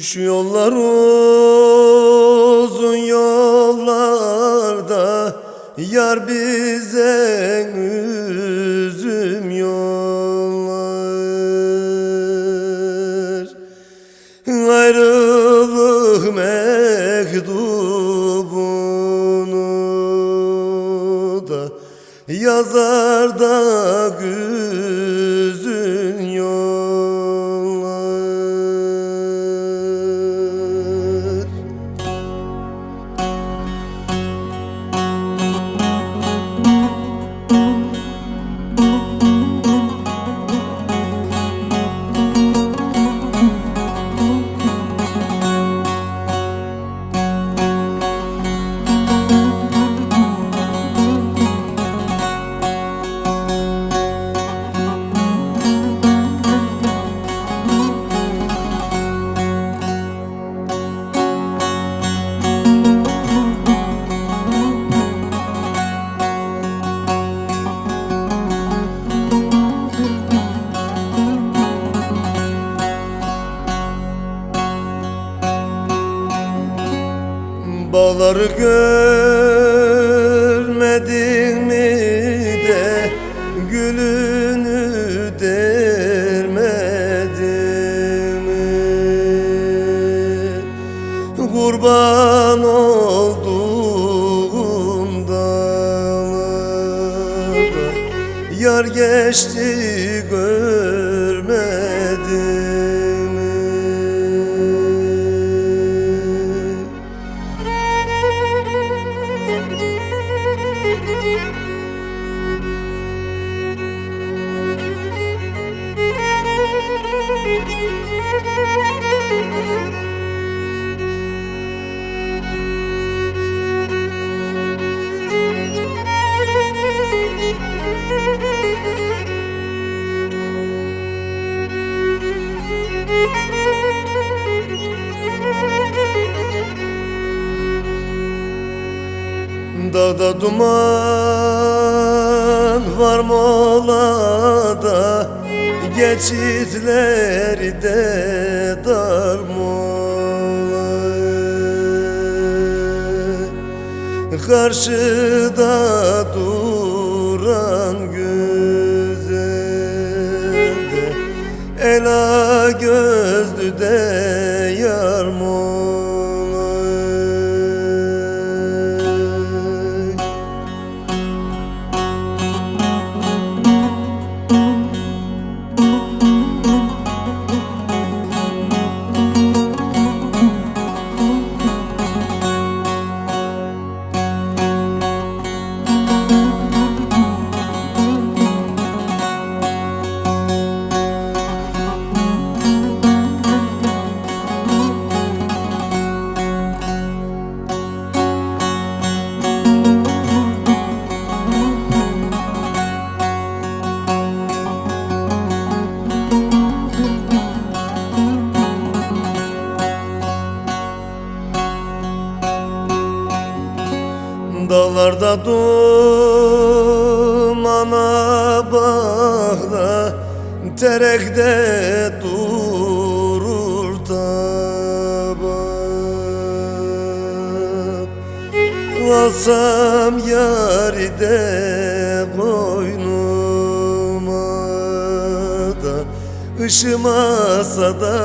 Şu yollar uzun yollarda Yar bize üzüm yollar. Ayrılık mektubunu da Yazar da güzün Bağları görmedin Kurban olduğum dağlara. Yar geçti görmedin mi Dağda duman var molada Geçitleri de dar mola. Karşıda duran güzelde Ela gözlü de Dağlarda dumana bağda Terekte durur tabak Alsam yari de koynuma da Işımasa da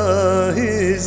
hiç